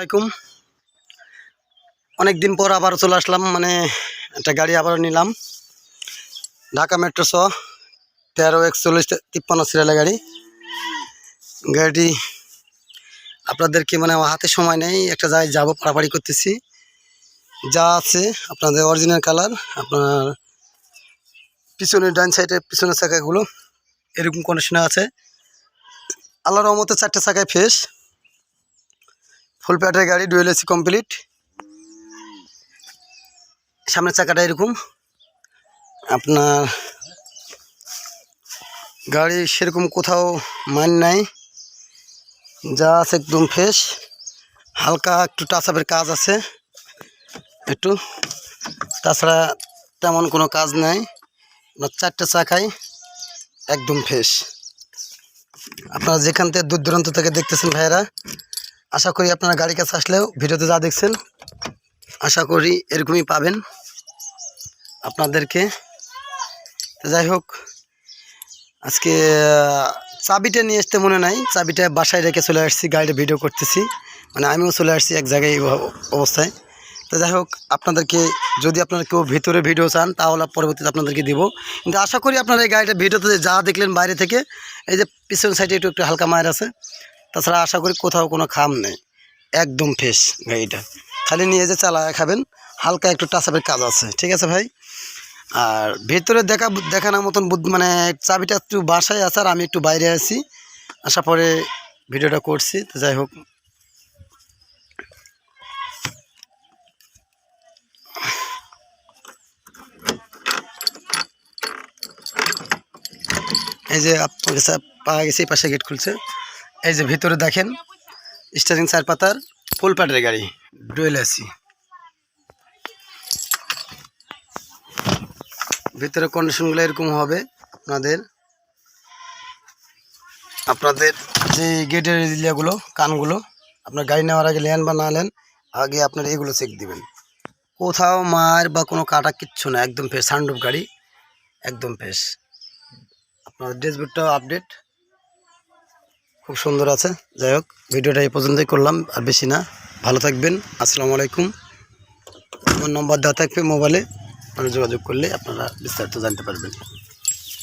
আলাইকুম। অনেক দিন পর আবার চলে আসলাম মানে একটা গাড়ি আবার নিলাম। ঢাকা মেট্রো ছ তেরো, একচল্লিশ, তিপ্পান্ন সিরিয়ালের গাড়ি। গাড়িটি আপনাদেরকে মানে হাতে সময় নেই, একটা জায়গায় যাব পাড়াপাড়ি করতেছি। যা আছে, আপনাদের অরিজিনাল কালার আপনার পিছনের ডান সাইডে পিছনের চাকাগুলো এরকম কন্ডিশনে আছে। আল্লাহর রহমতে চারটে চাকায় ফেস ফুল প্যাটের গাড়ি ডুয়েল এসি কমপ্লিট সামনের চাকাটা এরকম। আপনার গাড়ি সেরকম কোথাও মান নাই। যা আছে একদম ফ্রেশ হালকা একটু টাচ আপের কাজ আছে। একটু। তাছাড়া তেমন কোনো কাজ নাই। চারটে চাকায় একদম ফ্রেশ আপনারা যেখান থেকে দূর দূরান্ত থেকে দেখতেছেন ভাইয়েরা আশা করি আপনারা গাড়ির কাছে আসলেও ভিডিওতে যা দেখছেন, আশা করি এরকমই পাবেন। আপনাদেরকে যাই হোক, আজকে চাবিটা নিয়ে আসতে মনে নাই, চাবিটা বাসায় রেখে চলে আসছি, গাড়িটা ভিডিও করতেছি। মানে আমিও চলে আসছি এক জায়গায় অবস্থায়। তো যাই হোক, আপনাদেরকে, যদি আপনারা কেউ ভিতরে ভিডিও চান, তাহলে পরবর্তীতে আপনাদেরকে দিব। কিন্তু আশা করি আপনারা এই গাড়িটা ভিডিওতে যা দেখলেন বাইরে থেকে, এই যে পিছন সাইডে একটু একটু হালকা মায়ের আছে তাছাড়া আশা করি কোথাও কোনো খাম নেই। একদম ফ্রেশ গাড়িটা। খালি নিয়ে যে চালায় খাবেন, হালকা একটু টাচাপের কাজ আছে। ঠিক আছে ভাই? আর ভেতরে দেখা, দেখানোর মতন মানে চাবিটা একটু বাসায় আছে আর আমি একটু বাইরে আছি। আসার পরে ভিডিওটা করছি, তো যাই হোক। এই যে আপনার কাছে পাওয়া গেছে, এই পাশে গেট খুলছে। এই যে ভিতরে দেখেন স্টারিং চার পাতার ফুল প্যাটের গাড়ি, ডুয়েল এসি ভিতরে কন্ডিশনগুলো এরকম হবে, আপনাদের আপনাদের যে গেটের এরিয়াগুলো, কানগুলো, আপনার গাড়ি নেওয়ার আগে নেন বা না নেন, আগে আপনার এগুলো চেক দিবেন। কোথাও মার বা কোনো কাটা কিচ্ছু না, একদম ফ্রেশ সানডুপ গাড়ি, একদম ফ্রেশ আপনার ড্রেস ড্যাশবোর্ডটাও আপডেট খুব সুন্দর আছে। যাই হোক, ভিডিওটা এই পর্যন্তই করলাম, আর বেশি না। ভালো থাকবেন, আসসালামু আলাইকুম। আমার নম্বর দেওয়া থাকবে মোবাইলে আপনারা যোগাযোগ করলে আপনারা বিস্তারিত জানতে পারবেন।